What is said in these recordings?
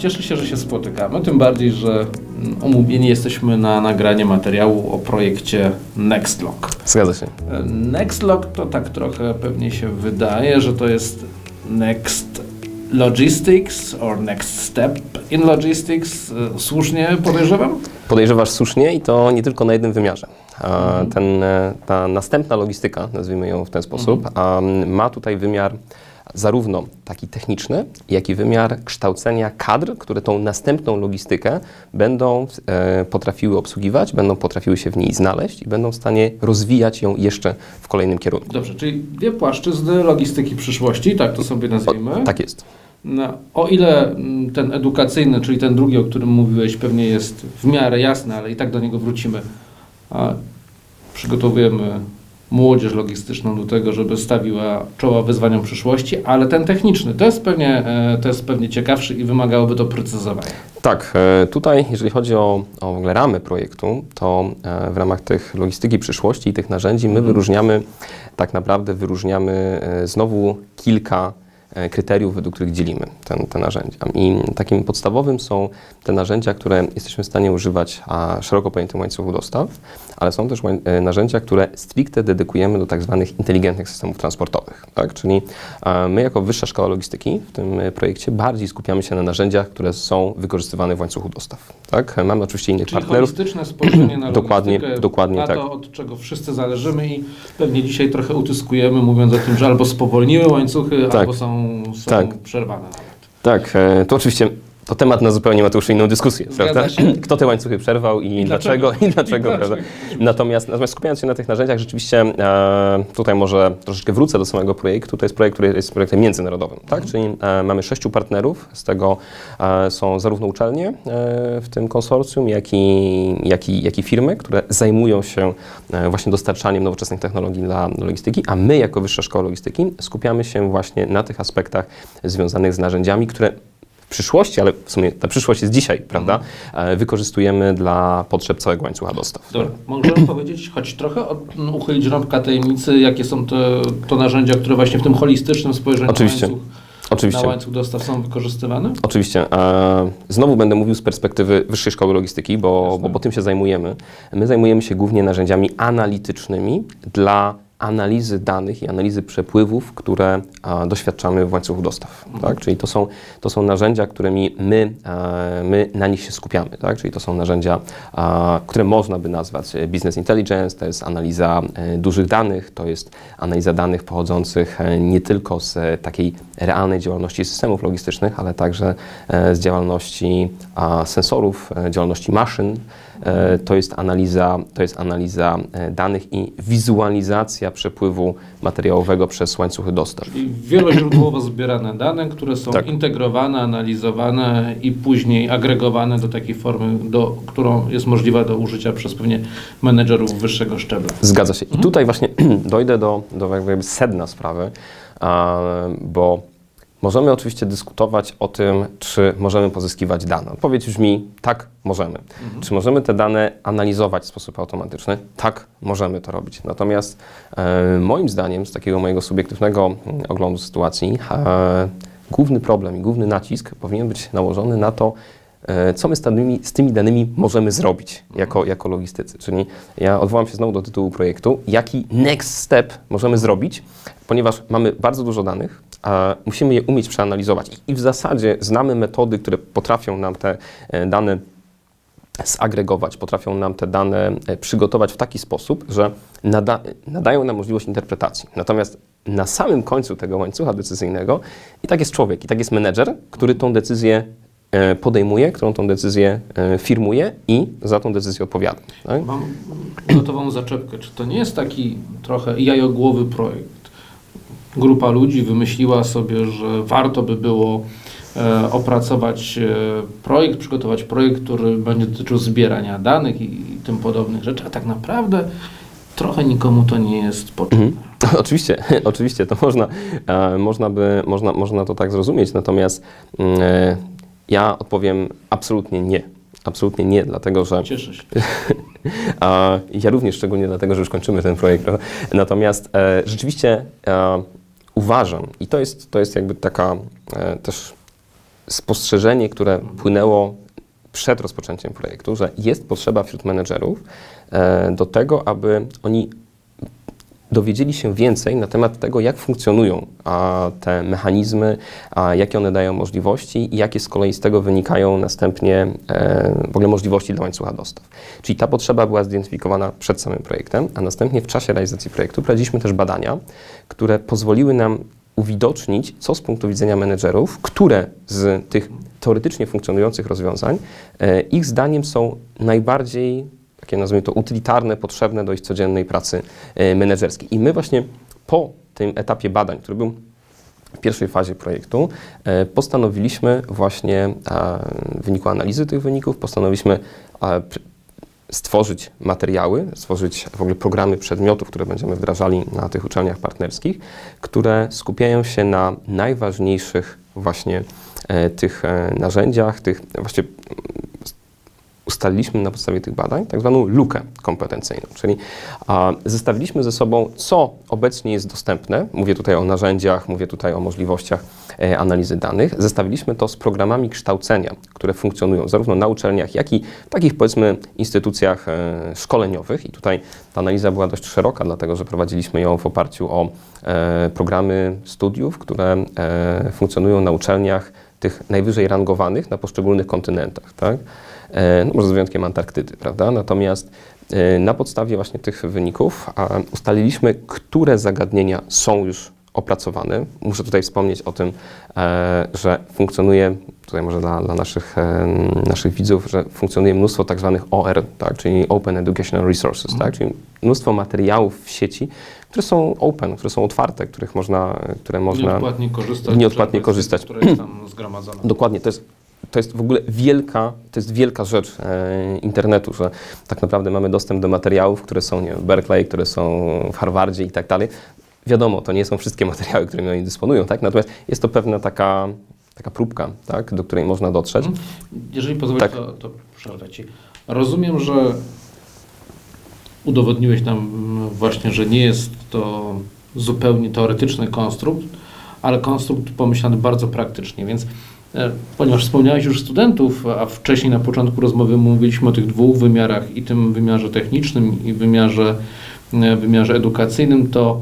Cieszę się, że się spotykamy, tym bardziej, że mm, umówieni jesteśmy na nagranie materiału o projekcie Nextlog. Zgadza się. E, Nextlog to tak trochę pewnie się wydaje, że to jest Next Logistics or Next Step in Logistics. E, Słusznie podejrzewam? Podejrzewasz słusznie i to nie tylko na jednym wymiarze. A Ten, e, ta następna logistyka, nazwijmy ją w ten sposób, a, m, ma tutaj wymiar zarówno taki techniczny, jak i wymiar kształcenia kadr, które tą następną logistykę będą e, potrafiły obsługiwać, będą potrafiły się w niej znaleźć i będą w stanie rozwijać ją jeszcze w kolejnym kierunku. Dobrze, czyli dwie płaszczyzny logistyki przyszłości, tak to sobie nazwijmy. Tak jest. O ile mm, ten edukacyjny, czyli ten drugi, o którym mówiłeś, pewnie jest w miarę jasny, ale i tak do niego wrócimy. A przygotowujemy młodzież logistyczną do tego, żeby stawiła czoła wyzwaniom przyszłości, ale ten techniczny to jest pewnie, e, to jest pewnie ciekawszy i wymagałoby to precyzowania. Tak, e, tutaj jeżeli chodzi o, o w ogóle ramy projektu, to e, w ramach tych logistyki przyszłości i tych narzędzi my wyróżniamy, tak naprawdę wyróżniamy znowu kilka kryteriów, według których dzielimy ten, te narzędzia. I takim podstawowym są te narzędzia, które jesteśmy w stanie używać a, szeroko pojętym łańcuchu dostaw, ale są też e, narzędzia, które stricte dedykujemy do tak zwanych inteligentnych systemów transportowych. Tak? Czyli e, my jako Wyższa Szkoła Logistyki w tym e, projekcie bardziej skupiamy się na narzędziach, które są wykorzystywane w łańcuchu dostaw. Tak? Mamy oczywiście innych Czyli partnerów. holistyczne spojrzenie na Dokładnie, dokładnie na tak. to, od czego wszyscy zależymy i pewnie dzisiaj trochę utyskujemy, mówiąc o tym, że albo spowolniły łańcuchy, Tak. albo są, są Tak. przerwane. Tak, e, to oczywiście to temat na zupełnie Mateuszu inną dyskusję, Zgadza prawda? się. Kto te łańcuchy przerwał i, dlaczego, dlaczego. i dlaczego, I prawda? dlaczego. Natomiast, natomiast skupiając się na tych narzędziach, rzeczywiście e, tutaj może troszeczkę wrócę do samego projektu. To jest projekt, który jest projektem międzynarodowym, tak? Czyli e, mamy sześciu partnerów, z tego e, są zarówno uczelnie e, w tym konsorcjum, jak i, jak, i, jak i firmy, które zajmują się e, właśnie dostarczaniem nowoczesnych technologii dla logistyki, a my jako Wyższa Szkoła Logistyki skupiamy się właśnie na tych aspektach związanych z narzędziami, które przyszłości, ale w sumie ta przyszłość jest dzisiaj, prawda? E, Wykorzystujemy dla potrzeb całego łańcucha dostaw. Dobra, możemy powiedzieć, choć trochę od, uchylić rąbka tajemnicy, jakie są te, to narzędzia, które właśnie w tym holistycznym spojrzeniu Oczywiście. na łańcuch, Oczywiście. na łańcuch dostaw są wykorzystywane? Oczywiście. E, znowu będę mówił z perspektywy Wyższej Szkoły Logistyki, bo, bo, bo tym się zajmujemy. My zajmujemy się głównie narzędziami analitycznymi dla analizy danych i analizy przepływów, które e, doświadczamy w łańcuchu dostaw. Tak? Czyli to są, to są narzędzia, którymi my, e, my na nich się skupiamy. Tak? Czyli to są narzędzia, e, które można by nazwać e, business intelligence, to jest analiza e, dużych danych, to jest analiza danych pochodzących e, nie tylko z e, takiej realnej działalności systemów logistycznych, ale także e, z działalności a, sensorów, e, działalności maszyn. E, To jest analiza, to jest analiza e, danych i wizualizacja przepływu materiałowego przez łańcuchy dostaw. Czyli wieloźródłowo zbierane dane, które są Tak. integrowane, analizowane i później agregowane do takiej formy, do, którą jest możliwa do użycia przez pewnie menedżerów wyższego szczebla. Zgadza się. I tutaj właśnie dojdę do, do jakby sedna sprawy, bo możemy oczywiście dyskutować o tym, czy możemy pozyskiwać dane. Odpowiedź brzmi tak, możemy. Czy możemy te dane analizować w sposób automatyczny? Tak, możemy to robić. Natomiast e, moim zdaniem, z takiego mojego subiektywnego mm, oglądu sytuacji, e, główny problem i główny nacisk powinien być nałożony na to, co my z, tymi, z tymi danymi możemy zrobić jako, jako logistycy. Czyli ja odwołam się znowu do tytułu projektu. Jaki next step możemy zrobić, ponieważ mamy bardzo dużo danych, a musimy je umieć przeanalizować. I w zasadzie znamy metody, które potrafią nam te e, dane zagregować, potrafią nam te dane e, przygotować w taki sposób, że nada, nadają nam możliwość interpretacji. Natomiast na samym końcu tego łańcucha decyzyjnego i tak jest człowiek, i tak jest menedżer, który tą decyzję e, podejmuje, którą tą decyzję e, firmuje i za tą decyzję odpowiada. Tak? Mam gotową zaczepkę. Czy to nie jest taki trochę jajogłowy projekt? Grupa ludzi wymyśliła sobie, że warto by było e, opracować e, projekt, przygotować projekt, który będzie dotyczył zbierania danych i, tym podobnych rzeczy, a tak naprawdę trochę nikomu to nie jest potrzebne. Oczywiście, oczywiście, to można, e, można, by, można, można to tak zrozumieć, natomiast mm, e, ja odpowiem absolutnie nie. Absolutnie nie, dlatego że Cieszę się. A ja również, szczególnie dlatego, że już kończymy ten projekt. Natomiast e, rzeczywiście e, uważam, i to jest, to jest jakby taka e, też spostrzeżenie, które płynęło przed rozpoczęciem projektu, że jest potrzeba wśród menedżerów e, do tego, aby oni dowiedzieli się więcej na temat tego, jak funkcjonują te mechanizmy, jakie one dają możliwości i jakie z kolei z tego wynikają następnie e, w ogóle możliwości dla łańcucha dostaw. Czyli ta potrzeba była zidentyfikowana przed samym projektem, a następnie w czasie realizacji projektu prowadziliśmy też badania, które pozwoliły nam uwidocznić, co z punktu widzenia menedżerów, które z tych teoretycznie funkcjonujących rozwiązań e, ich zdaniem są najbardziej takie nazwijmy to utylitarne, potrzebne do ich codziennej pracy e, menedżerskiej. I my właśnie po tym etapie badań, który był w pierwszej fazie projektu, e, postanowiliśmy właśnie w wyniku analizy tych wyników, postanowiliśmy stworzyć materiały, stworzyć w ogóle programy przedmiotów, które będziemy wdrażali na tych uczelniach partnerskich, które skupiają się na najważniejszych właśnie e, tych narzędziach, tych właśnie ustaliliśmy na podstawie tych badań tak zwaną lukę kompetencyjną, czyli a, zestawiliśmy ze sobą, co obecnie jest dostępne, mówię tutaj o narzędziach, mówię tutaj o możliwościach e, analizy danych, zestawiliśmy to z programami kształcenia, które funkcjonują zarówno na uczelniach, jak i takich powiedzmy instytucjach e, szkoleniowych. I tutaj ta analiza była dość szeroka, dlatego że prowadziliśmy ją w oparciu o e, programy studiów, które e, funkcjonują na uczelniach tych najwyżej rangowanych na poszczególnych kontynentach, tak? E, no może z wyjątkiem Antarktydy, prawda? Natomiast e, na podstawie właśnie tych wyników ustaliliśmy, które zagadnienia są już opracowane. Muszę tutaj wspomnieć o tym, e, że funkcjonuje, tutaj może dla, dla naszych, naszych widzów, że funkcjonuje mnóstwo tak zwanych OR, tak, czyli Open Educational Resources, tak, czyli mnóstwo materiałów w sieci, które są open, które są otwarte, których można, które można... Nieodpłatnie korzystać. Nieodpłatnie korzystać. Która jest tam zgromadzona. Dokładnie, to jest, to jest w ogóle wielka, to jest wielka rzecz e, internetu, że tak naprawdę mamy dostęp do materiałów, które są nie, w Berkeley, które są w Harvardzie i tak dalej. Wiadomo, to nie są wszystkie materiały, którymi oni dysponują, tak? natomiast jest to pewna taka, taka próbka, tak? do której można dotrzeć. Mhm. Jeżeli pozwolisz, Tak. to, to przerwę Ci. Rozumiem, że udowodniłeś nam właśnie, że nie jest to zupełnie teoretyczny konstrukt, ale konstrukt pomyślany bardzo praktycznie, więc ponieważ wspomniałeś już studentów, a wcześniej na początku rozmowy mówiliśmy o tych dwóch wymiarach i tym wymiarze technicznym i wymiarze, e, wymiarze edukacyjnym, to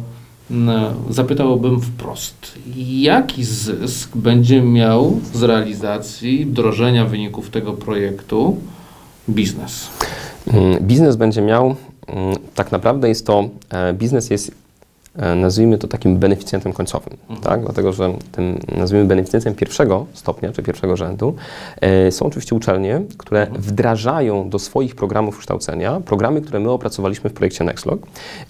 mm, zapytałbym wprost, jaki zysk będzie miał z realizacji wdrożenia wyników tego projektu biznes? Mm, Biznes będzie miał, mm, tak naprawdę jest to, e, biznes jest, e, nazwijmy to takim beneficjentem końcowym, Mhm. tak? dlatego że tym, nazwijmy beneficjentem pierwszego stopnia, czy pierwszego rzędu, e, są oczywiście uczelnie, które Mhm. wdrażają do swoich programów kształcenia programy, które my opracowaliśmy w projekcie Nexlog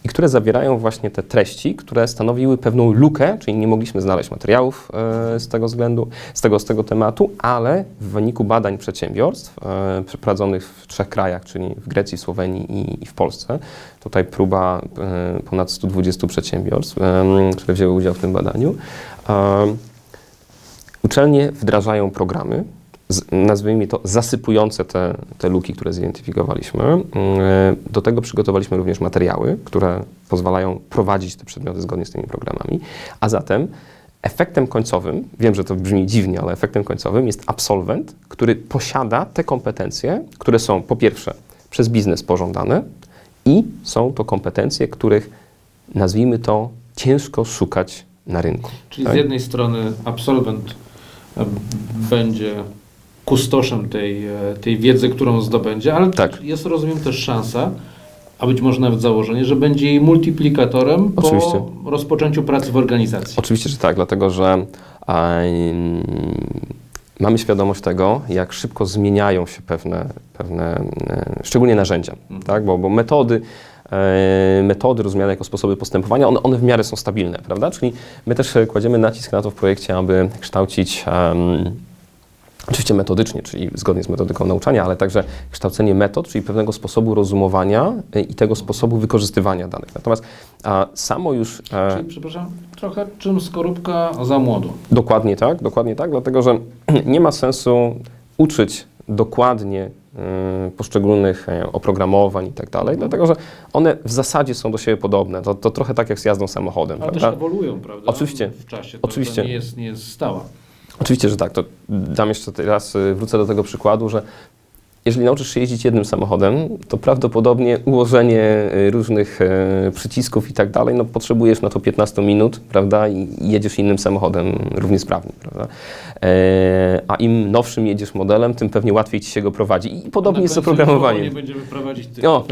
i które zawierają właśnie te treści, które stanowiły pewną lukę, czyli nie mogliśmy znaleźć materiałów e, z tego względu, z tego, z tego tematu, ale w wyniku badań przedsiębiorstw e, przeprowadzonych w trzech krajach, czyli w Grecji, Słowenii i, i w Polsce, tutaj próba e, ponad 120 przedsiębiorstw, e, które wzięły udział w tym badaniu, e, uczelnie wdrażają programy, nazwijmy to, zasypujące te, te luki, które zidentyfikowaliśmy. Mm, Do tego przygotowaliśmy również materiały, które pozwalają prowadzić te przedmioty zgodnie z tymi programami. A zatem efektem końcowym, wiem, że to brzmi dziwnie, ale efektem końcowym jest absolwent, który posiada te kompetencje, które są po pierwsze przez biznes pożądane i są to kompetencje, których nazwijmy to ciężko szukać na rynku. Czyli tak? z jednej strony absolwent e, będzie kustoszem tej, e, tej wiedzy, którą zdobędzie, ale Tak. jest, rozumiem, też szansa, a być może nawet założenie, że będzie jej multiplikatorem Oczywiście. po rozpoczęciu pracy w organizacji. Oczywiście, że tak, dlatego że em, mamy świadomość tego, jak szybko zmieniają się pewne, pewne szczególnie narzędzia, Mhm. tak? bo, bo metody, metody rozumiane jako sposoby postępowania, one, one w miarę są stabilne, prawda? Czyli my też e, kładziemy nacisk na to w projekcie, aby kształcić em, Oczywiście metodycznie, czyli zgodnie z metodyką nauczania, ale także kształcenie metod, czyli pewnego sposobu rozumowania y, i tego sposobu wykorzystywania danych. Natomiast a, samo już e, Czyli, przepraszam, trochę czym skorupka za młodu. Dokładnie tak, dokładnie tak, dlatego że nie ma sensu uczyć dokładnie poszczególnych e, oprogramowań i tak dalej, dlatego że one w zasadzie są do siebie podobne. To, to trochę tak jak z jazdą samochodem, Ale też prawda? ewoluują, prawda? Oczywiście. W czasie. To, Oczywiście. To nie jest, nie jest stała. Oczywiście, że tak. To dam jeszcze teraz, y, wrócę do tego przykładu, że jeżeli nauczysz się jeździć jednym samochodem, to prawdopodobnie ułożenie y, różnych y, przycisków i tak dalej, no potrzebujesz na to 15 minut, prawda, i jedziesz innym samochodem równie sprawnie, prawda. E, A im nowszym jedziesz modelem, tym pewnie łatwiej ci się go prowadzi. I podobnie jest z oprogramowaniem. Nie będziemy prowadzić tych. O,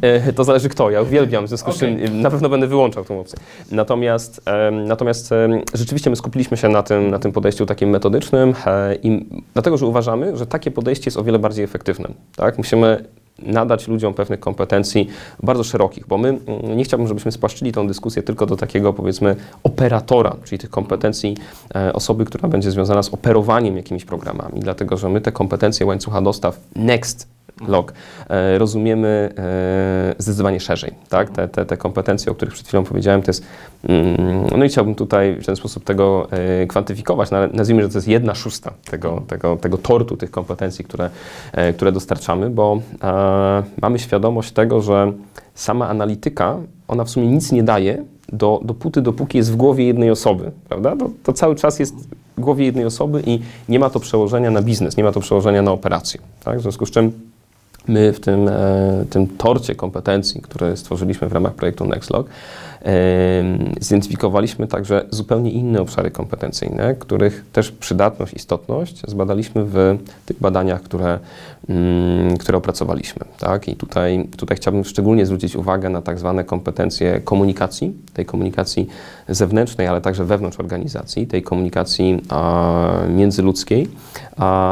e, to zależy kto. Ja uwielbiam, w związku z czym e, na pewno będę wyłączał tą opcję. Natomiast, natomiast rzeczywiście my skupiliśmy się na tym, na tym podejściu takim metodycznym e, i dlatego, że uważamy, że takie podejście jest o wiele bardziej efektywne. Tak? Musimy nadać ludziom pewnych kompetencji bardzo szerokich, bo my mm, nie chciałbym, żebyśmy spłaszczyli tą dyskusję tylko do takiego powiedzmy operatora, czyli tych kompetencji e, osoby, która będzie związana z operowaniem jakimiś programami, dlatego że my te kompetencje łańcucha dostaw next log e, rozumiemy e, zdecydowanie szerzej. Tak? Te, te, te kompetencje, o których przed chwilą powiedziałem, to jest, mm, no i chciałbym tutaj w ten sposób tego e, kwantyfikować, no, ale nazwijmy, że to jest jedna szósta tego, tego, tego tortu tych kompetencji, które, które dostarczamy, bo mamy świadomość tego, że sama analityka, ona w sumie nic nie daje, do, dopóty, dopóki jest w głowie jednej osoby, prawda? To, to cały czas jest w głowie jednej osoby i nie ma to przełożenia na biznes, nie ma to przełożenia na operację. Tak? W związku z czym my w tym, e, tym torcie kompetencji, które stworzyliśmy w ramach projektu Nextlog, e, zidentyfikowaliśmy także zupełnie inne obszary kompetencyjne, których też przydatność, istotność zbadaliśmy w tych badaniach, które, mm, które opracowaliśmy. Tak? I tutaj, tutaj chciałbym szczególnie zwrócić uwagę na tak zwane kompetencje komunikacji, tej komunikacji zewnętrznej, ale także wewnątrz organizacji, tej komunikacji międzyludzkiej,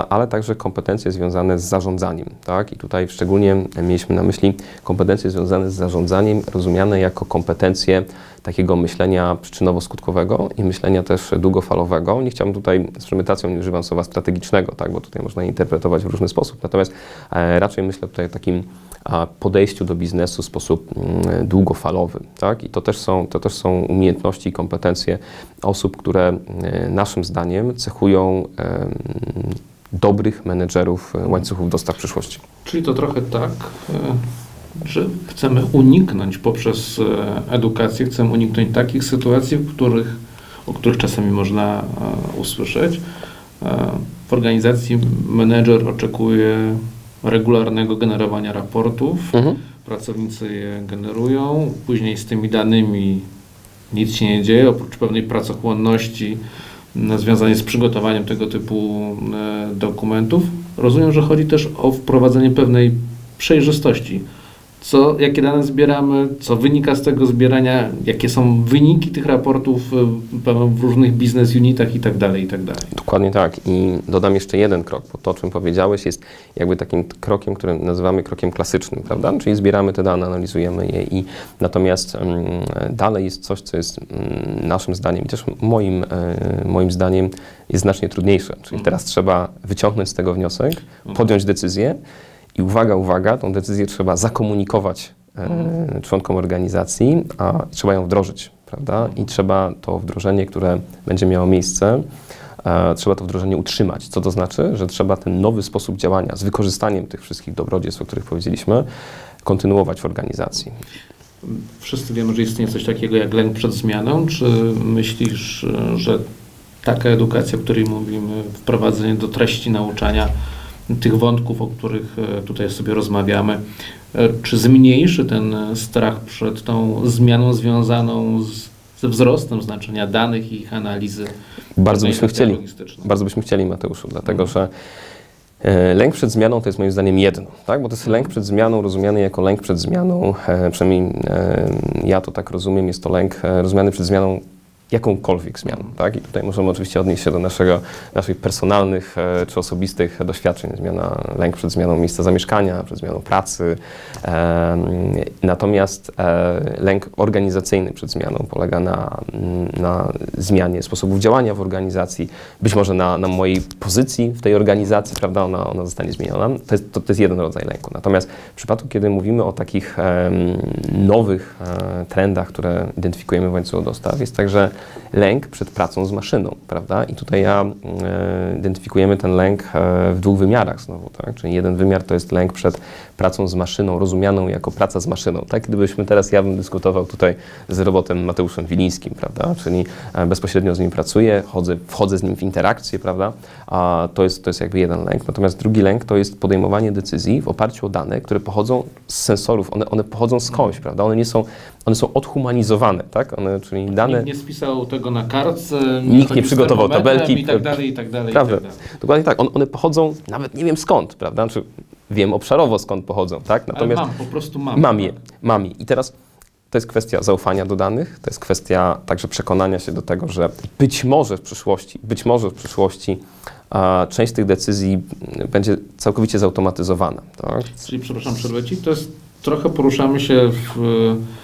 ale także kompetencje związane z zarządzaniem. Tak? I tutaj szczególnie mieliśmy na myśli kompetencje związane z zarządzaniem, rozumiane jako kompetencje takiego myślenia przyczynowo-skutkowego i myślenia też długofalowego. Nie chciałbym tutaj z premedytacją nie używam słowa strategicznego, tak, bo tutaj można je interpretować w różny sposób, natomiast e, raczej myślę tutaj o takim podejściu do biznesu w sposób mm, długofalowy. Tak? I to też, są, to też są umiejętności i kompetencje osób, które e, naszym zdaniem cechują dobrych menedżerów e, łańcuchów dostaw przyszłości. Czyli to trochę tak, e, że chcemy uniknąć poprzez e, edukację, chcemy uniknąć takich sytuacji, w których, o których czasami można usłyszeć. W organizacji menedżer oczekuje regularnego generowania raportów, Mhm. pracownicy je generują, później z tymi danymi nic się nie dzieje, oprócz pewnej pracochłonności m, związanej z przygotowaniem tego typu e, dokumentów. Rozumiem, że chodzi też o wprowadzenie pewnej przejrzystości. Co, jakie dane zbieramy, co wynika z tego zbierania, jakie są wyniki tych raportów e, w różnych biznes unitach i tak dalej, i tak dalej. Dokładnie tak. I dodam jeszcze jeden krok, bo to, o czym powiedziałeś, jest jakby takim krokiem, który nazywamy krokiem klasycznym, prawda? Czyli zbieramy te dane, analizujemy je i natomiast mm, dalej jest coś, co jest mm, naszym zdaniem i też moim, e, moim zdaniem jest znacznie trudniejsze. Czyli teraz trzeba wyciągnąć z tego wniosek, podjąć decyzję i uwaga, uwaga, tą decyzję trzeba zakomunikować e, członkom organizacji, a trzeba ją wdrożyć, prawda? I trzeba to wdrożenie, które będzie miało miejsce, e, trzeba to wdrożenie utrzymać. Co to znaczy? Że trzeba ten nowy sposób działania z wykorzystaniem tych wszystkich dobrodziejstw, o których powiedzieliśmy, kontynuować w organizacji. Wszyscy wiemy, że istnieje coś takiego jak lęk przed zmianą. Czy myślisz, e, że taka edukacja, o której mówimy, wprowadzenie do treści nauczania tych wątków, o których e, tutaj sobie rozmawiamy, e, czy zmniejszy ten e, strach przed tą zmianą związaną z, ze wzrostem znaczenia danych i ich analizy? Bardzo byśmy chcieli. Bardzo byśmy chcieli, Mateuszu, dlatego że e, lęk przed zmianą to jest moim zdaniem jedno, tak? bo to jest lęk przed zmianą rozumiany jako lęk przed zmianą, przynajmniej ja to tak rozumiem, jest to lęk rozumiany przed zmianą jakąkolwiek zmianą. Tak? I tutaj możemy oczywiście odnieść się do naszego, naszych personalnych e, czy osobistych doświadczeń. Zmiana, lęk przed zmianą miejsca zamieszkania, przed zmianą pracy. Natomiast e, lęk organizacyjny przed zmianą polega na, na zmianie sposobów działania w organizacji, być może na, na mojej pozycji w tej organizacji, prawda, ona, ona zostanie zmieniona. To jest, to, to jest jeden rodzaj lęku. Natomiast w przypadku, kiedy mówimy o takich nowych e, trendach, które identyfikujemy w łańcuchu dostaw, jest także lęk przed pracą z maszyną, prawda? I tutaj ja e, identyfikujemy ten lęk e, w dwóch wymiarach znowu, tak? Czyli jeden wymiar to jest lęk przed pracą z maszyną, rozumianą jako praca z maszyną, tak? Gdybyśmy teraz, ja bym dyskutował tutaj z robotem Mateuszem Wilińskim, prawda? Czyli e, bezpośrednio z nim pracuję, chodzę, wchodzę z nim w interakcję, prawda? A to jest, to jest jakby jeden lęk. Natomiast drugi lęk to jest podejmowanie decyzji w oparciu o dane, które pochodzą z sensorów, one, one pochodzą skądś, prawda? One nie są, one są odhumanizowane, tak? One, czyli dane... Nikt nie spisał tego na kartce, Nikt nie przygotował tabelki, i tak dalej, i tak dalej, Prawda. i tak dalej. Dokładnie tak. On, one pochodzą, nawet nie wiem skąd, prawda? Czy wiem obszarowo skąd pochodzą, tak? Ale Natomiast mam, po prostu mam. mam je, mam je. I teraz to jest kwestia zaufania do danych, to jest kwestia także przekonania się do tego, że być może w przyszłości, być może w przyszłości a, część tych decyzji będzie całkowicie zautomatyzowana, tak? Czyli, przepraszam, przerwę ci, to jest trochę poruszamy się w e,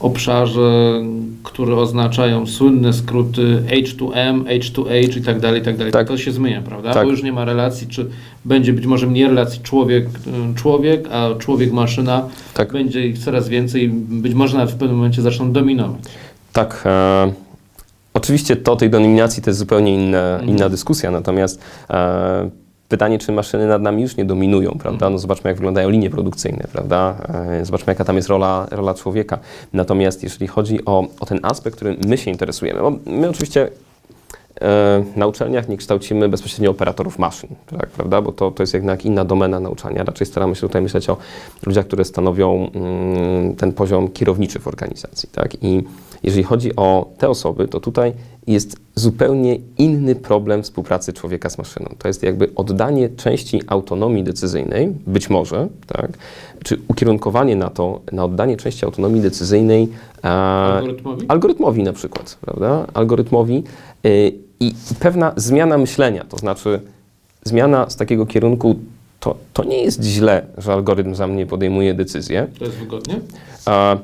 obszarze, które oznaczają słynne skróty H2M, H2H i tak dalej, i tak dalej. Tak. To się zmienia, prawda? Tak. Bo już nie ma relacji, czy będzie być może mniej relacji człowiek-człowiek, a człowiek-maszyna. Tak. Będzie ich coraz więcej, być może nawet w pewnym momencie zaczną dominować. Tak. E, oczywiście to tej dominacji to jest zupełnie inna, Mhm. inna dyskusja, natomiast e, pytanie, czy maszyny nad nami już nie dominują, prawda? Mhm. No zobaczmy, jak wyglądają linie produkcyjne, prawda? E, zobaczmy, jaka tam jest rola, rola człowieka. Natomiast jeżeli chodzi o, o ten aspekt, którym my się interesujemy, bo my oczywiście na uczelniach nie kształcimy bezpośrednio operatorów maszyn, tak, prawda? Bo to, to jest jednak inna domena nauczania. Raczej staramy się tutaj myśleć o ludziach, które stanowią mm, ten poziom kierowniczy w organizacji, tak? I jeżeli chodzi o te osoby, to tutaj jest zupełnie inny problem współpracy człowieka z maszyną. To jest jakby oddanie części autonomii decyzyjnej, być może, tak? Czy ukierunkowanie na to, na oddanie części autonomii decyzyjnej e, Algorytmowi? algorytmowi na przykład, prawda? Algorytmowi y, i pewna zmiana myślenia, to znaczy zmiana z takiego kierunku, to, to nie jest źle, że algorytm za mnie podejmuje decyzję. To jest wygodnie? A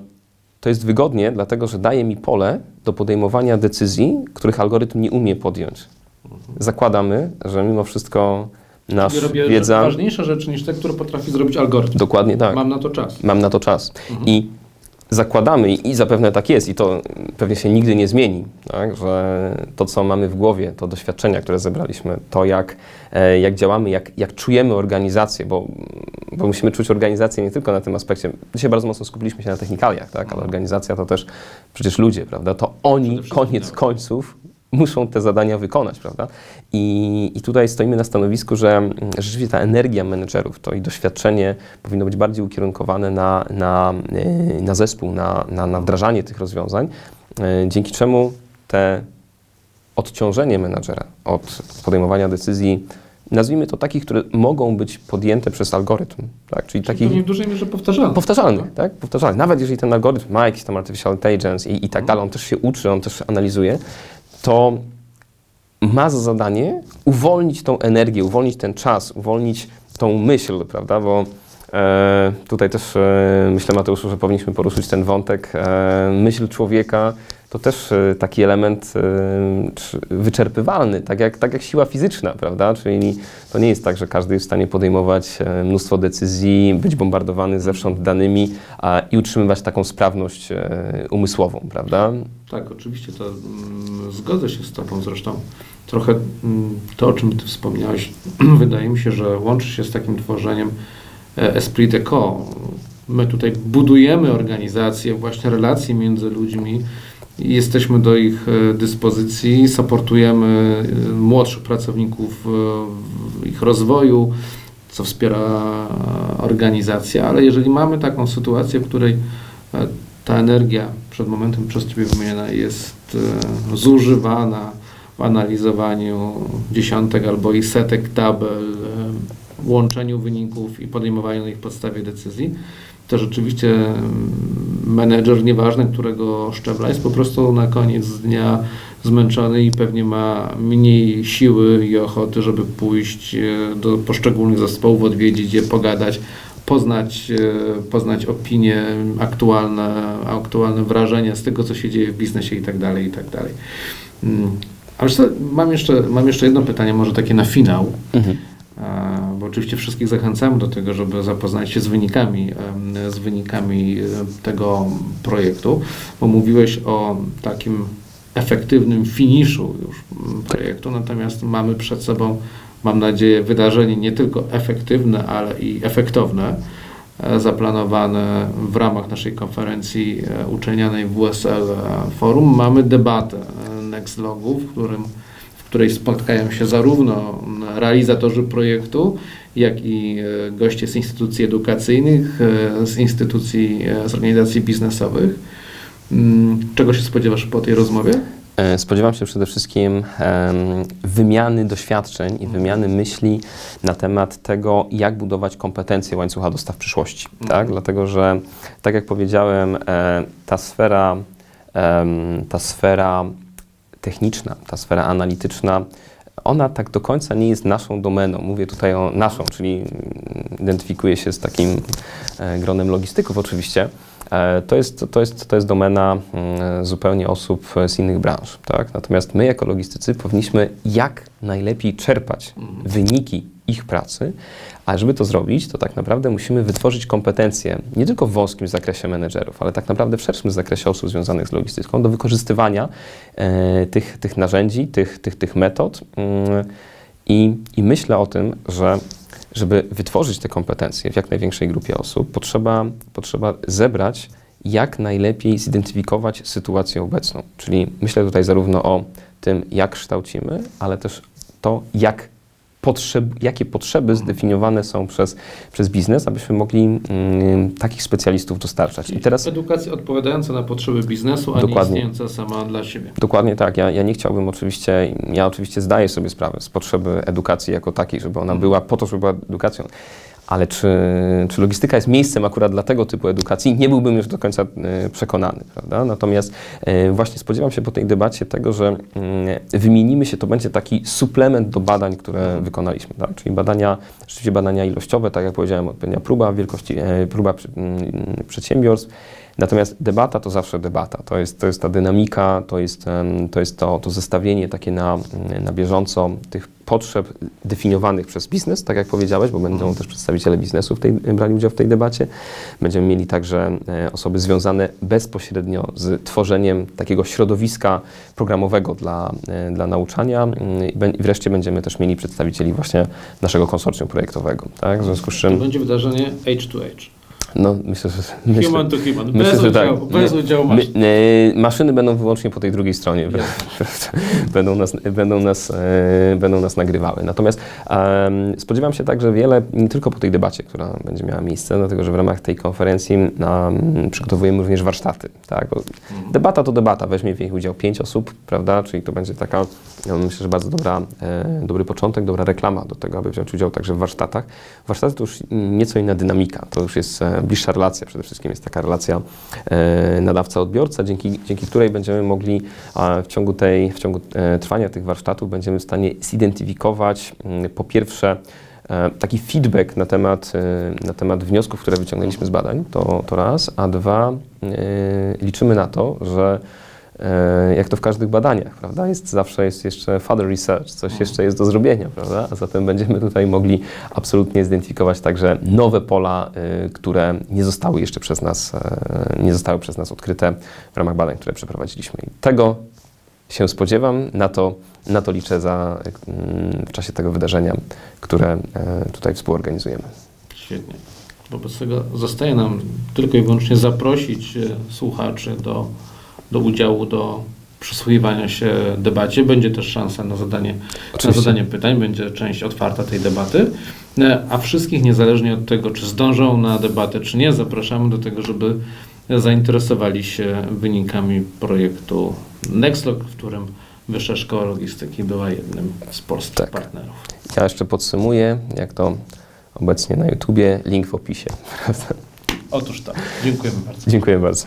to jest wygodnie, dlatego że daje mi pole do podejmowania decyzji, których algorytm nie umie podjąć. Zakładamy, że mimo wszystko nasz Czyli robię wiedza... ważniejsze rzeczy niż te, które potrafi zrobić algorytm. Dokładnie tak. Mam na to czas. Mam na to czas. I zakładamy, i zapewne tak jest, i to pewnie się nigdy nie zmieni, tak, że to, co mamy w głowie, to doświadczenia, które zebraliśmy, to jak, e, jak działamy, jak, jak czujemy organizację, bo, bo musimy czuć organizację nie tylko na tym aspekcie. Dzisiaj bardzo mocno skupiliśmy się na technikaliach, tak, ale organizacja to też przecież ludzie, prawda? To oni, koniec końców, muszą te zadania wykonać, prawda? I, I tutaj stoimy na stanowisku, że mm, rzeczywiście ta energia menedżerów, to i doświadczenie powinno być bardziej ukierunkowane na, na, yy, na zespół, na, na, na wdrażanie tych rozwiązań, yy, dzięki czemu te odciążenie menedżera od podejmowania decyzji, nazwijmy to takich, które mogą być podjęte przez algorytm, tak? czyli Czyli takich w dużej mierze powtarzalne. Powtarzalny, tak? Powtarzalny. Nawet jeżeli ten algorytm ma jakiś tam artificial intelligence i, i tak dalej, on też się uczy, on też analizuje, to ma za zadanie uwolnić tą energię, uwolnić ten czas, uwolnić tą myśl, prawda? Bo e, tutaj też e, myślę, Mateuszu, że powinniśmy poruszyć ten wątek. E, myśl człowieka to też e, taki element e, wyczerpywalny, tak jak, tak jak siła fizyczna, prawda? Czyli to nie jest tak, że każdy jest w stanie podejmować e, mnóstwo decyzji, być bombardowany zewsząd danymi a, i utrzymywać taką sprawność e, umysłową, prawda? Tak, oczywiście, to mm, zgodzę się z Tobą zresztą. Trochę mm, to, o czym Ty wspomniałeś, wydaje mi się, że łączy się z takim tworzeniem e, esprit de corps. My tutaj budujemy organizację, właśnie relacje między ludźmi jesteśmy do ich e, dyspozycji, supportujemy e, młodszych pracowników w ich rozwoju, co wspiera organizacja, ale jeżeli mamy taką sytuację, w której ta energia przed momentem przez Ciebie wymieniona jest e, zużywana w analizowaniu dziesiątek albo i setek tabel, e, łączeniu wyników i podejmowaniu na ich podstawie decyzji, to rzeczywiście mm, menedżer, nieważne którego szczebla, jest po prostu na koniec dnia zmęczony i pewnie ma mniej siły i ochoty, żeby pójść e, do poszczególnych zespołów, odwiedzić je, pogadać, poznać, e, poznać opinie, aktualne, aktualne wrażenia z tego, co się dzieje w biznesie i tak dalej, i tak dalej. Mm. Ale co, mam jeszcze, mam jeszcze jedno pytanie, może takie na finał. Mhm. A, Bo oczywiście wszystkich zachęcamy do tego, żeby zapoznać się z wynikami, z wynikami e, tego projektu, bo mówiłeś o takim efektywnym finiszu już projektu, natomiast mamy przed sobą, mam nadzieję, wydarzenie nie tylko efektywne, ale i efektowne, e, zaplanowane w ramach naszej konferencji e, uczelnianej WSL e, Forum. Mamy debatę Nextlogu, w w której spotkają się zarówno realizatorzy projektu, jak i goście z instytucji edukacyjnych, z instytucji, z organizacji biznesowych. Mm, Czego się spodziewasz po tej rozmowie? E, Spodziewam się przede wszystkim wymiany doświadczeń i wymiany myśli na temat tego, jak budować kompetencje łańcucha dostaw przyszłości. Tak? Dlatego, że tak jak powiedziałem, e, ta sfera, ta sfera techniczna, ta sfera analityczna, ona tak do końca nie jest naszą domeną. Mówię tutaj o naszą, czyli mm, identyfikuję się z takim e, gronem logistyków oczywiście. E, To jest, to, jest, to jest domena mm, zupełnie osób z innych branż. Tak? Natomiast my jako logistycy powinniśmy jak najlepiej czerpać wyniki ich pracy, a żeby to zrobić, to tak naprawdę musimy wytworzyć kompetencje nie tylko w wąskim zakresie menedżerów, ale tak naprawdę w szerszym zakresie osób związanych z logistyką do wykorzystywania e, tych, tych narzędzi, tych, tych, tych metod. Mm, I, I myślę o tym, że żeby wytworzyć te kompetencje w jak największej grupie osób, potrzeba, potrzeba zebrać jak najlepiej zidentyfikować sytuację obecną. Czyli myślę tutaj zarówno o tym, jak kształcimy, ale też to, jak potrzeb, jakie potrzeby zdefiniowane są przez, przez biznes, abyśmy mogli mm, takich specjalistów dostarczać. I teraz Edukacja odpowiadająca na potrzeby biznesu, a Dokładnie. nie istniejąca sama dla siebie. Dokładnie tak. Ja, ja nie chciałbym oczywiście, ja oczywiście zdaję sobie sprawę z potrzeby edukacji jako takiej, żeby ona była po to, żeby była edukacją. Ale czy, czy logistyka jest miejscem akurat dla tego typu edukacji? Nie byłbym już do końca e, przekonany, prawda? Natomiast e, właśnie spodziewam się po tej debacie tego, że mm, wymienimy się, to będzie taki suplement do badań, które wykonaliśmy, tak? Czyli badania, rzeczywiście badania ilościowe, tak jak powiedziałem, odpowiednia próba wielkości, e, próba przedsiębiorstw, Natomiast debata to zawsze debata. To jest, to jest ta dynamika, to jest, to, jest to, to zestawienie takie na, na bieżąco tych potrzeb definiowanych przez biznes, tak jak powiedziałeś, bo będą też przedstawiciele biznesu w tej, brali udział w tej debacie. Będziemy mieli także e, osoby związane bezpośrednio z tworzeniem takiego środowiska programowego dla, e, dla nauczania Mm, i wreszcie będziemy też mieli przedstawicieli właśnie naszego konsorcjum projektowego. Tak? W związku z To czym, będzie wydarzenie H2H. No myślę, że... Myślę, Human to human. Myślę, bez że udziału, tak. bez udziału My, maszyn. e, maszyny będą wyłącznie po tej drugiej stronie. będą, nas, będą, nas, e, będą nas nagrywały. Natomiast em, spodziewam się także wiele, nie tylko po tej debacie, która będzie miała miejsce, dlatego że w ramach tej konferencji em, przygotowujemy również warsztaty. Tak? Bo Debata to debata, weźmie w niej udział pięć osób, prawda? Czyli to będzie taka, no, myślę, że bardzo dobra, e, dobry początek, dobra reklama do tego, aby wziąć udział także w warsztatach. Warsztaty to już nieco inna dynamika, to już jest e, bliższa relacja, przede wszystkim jest taka relacja e, nadawca-odbiorca, dzięki, dzięki której będziemy mogli w ciągu, tej, w ciągu e, trwania tych warsztatów będziemy w stanie zidentyfikować mm, po pierwsze e, taki feedback na temat, na temat wniosków, które wyciągnęliśmy z badań, to, to raz, a dwa liczymy na to, że jak to w każdych badaniach, prawda? Jest zawsze jest jeszcze further research, coś jeszcze jest do zrobienia, prawda? A zatem będziemy tutaj mogli absolutnie zidentyfikować także nowe pola, y, które nie zostały jeszcze przez nas, e, nie zostały przez nas odkryte w ramach badań, które przeprowadziliśmy. I tego się spodziewam, na to, na to liczę za, mm, w czasie tego wydarzenia, które e, tutaj współorganizujemy. Świetnie. Wobec tego zostaje nam tylko i wyłącznie zaprosić e, słuchaczy do, do udziału, do przysłuchiwania się debacie. Będzie też szansa na zadanie, na zadanie pytań, będzie część otwarta tej debaty. E, A wszystkich, niezależnie od tego, czy zdążą na debatę, czy nie, zapraszamy do tego, żeby zainteresowali się wynikami projektu Nextlog, w którym Wyższa Szkoła Logistyki była jednym z polskich Tak. partnerów. Ja jeszcze podsumuję, jak to obecnie na YouTubie, link w opisie. Otóż tak. Dziękujemy bardzo. Dziękuję bardzo.